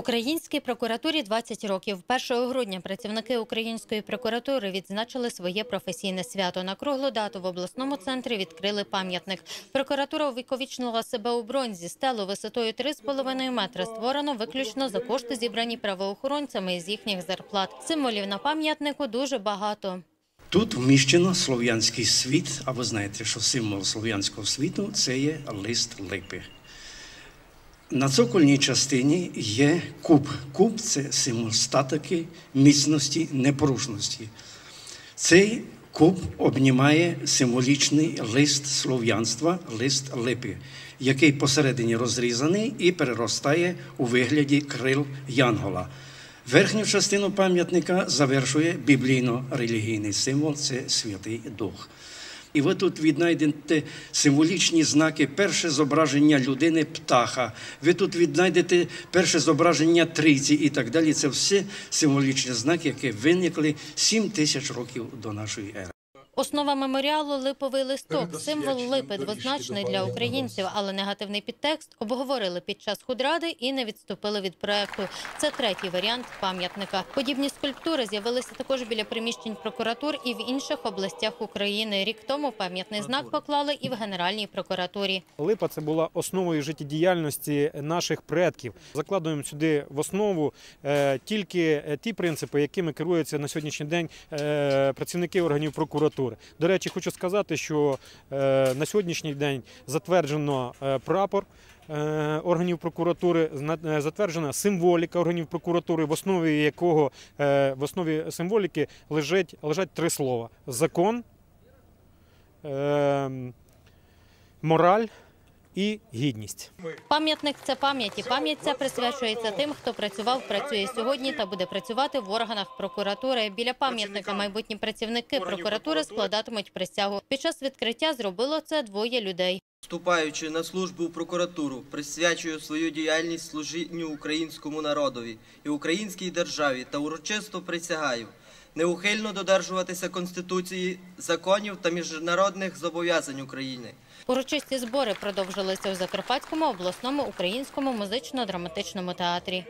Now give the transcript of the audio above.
Українській прокуратурі 20 років. 1 грудня працівники Української прокуратури відзначили своє професійне свято. На круглу дату в обласному центрі відкрили пам'ятник. Прокуратура увіковічнила себе у бронзі. Стелу висотою 3,5 метра створено виключно за кошти, зібрані правоохоронцями із їхніх зарплат. Символів на пам'ятнику дуже багато. Тут вміщено слов'янський світ, а ви знаєте, що символ слов'янського світу це є лист липи. На цокольній частині є куб. Куб це символ статики, міцності, непорушності. Цей куб обнімає символічний лист слов'янства, лист липи, який посередині розрізаний і переростає у вигляді крил Янгола. Верхню частину пам'ятника завершує біблійно-релігійний символ це Святий Дух. І ви тут віднайдете символічні знаки, перше зображення людини птаха. Ви тут віднайдете перше зображення трійці і так далі. Це все символічні знаки, які виникли 7 тисяч років до нашої ери. Основа меморіалу липовий листок, символ липи, двозначний для українців, але негативний підтекст обговорили під час худради і не відступили від проекту. Це третій варіант пам'ятника. Подібні скульптури з'явилися також біля приміщень прокуратур і в інших областях України. Рік тому пам'ятний знак поклали і в Генеральній прокуратурі. Липа це була основою життєдіяльності наших предків. Закладуємо сюди в основу е, тільки е, ті принципи, якими керуються на сьогоднішній день е, працівники органів прокуратури. До речі, хочу сказати, що е, на сьогоднішній день затверджено е, прапор. е, Органів прокуратури затверджена символіка органів прокуратури, в основі якого в основі символіки лежать, лежать три слова: закон, е, мораль і гідність. Пам'ятник це пам'ять, і пам'ять ця присвячується тим, хто працював, працює сьогодні та буде працювати в органах прокуратури. Біля пам'ятника майбутні працівники прокуратури складатимуть присягу. Під час відкриття зробило це двоє людей. Вступаючи на службу в прокуратуру, присвячую свою діяльність служінню українському народові і українській державі та урочисто присягаю неухильно додержуватися Конституції, законів та міжнародних зобов'язань України. Урочисті збори продовжилися у Закарпатському обласному українському музично-драматичному театрі.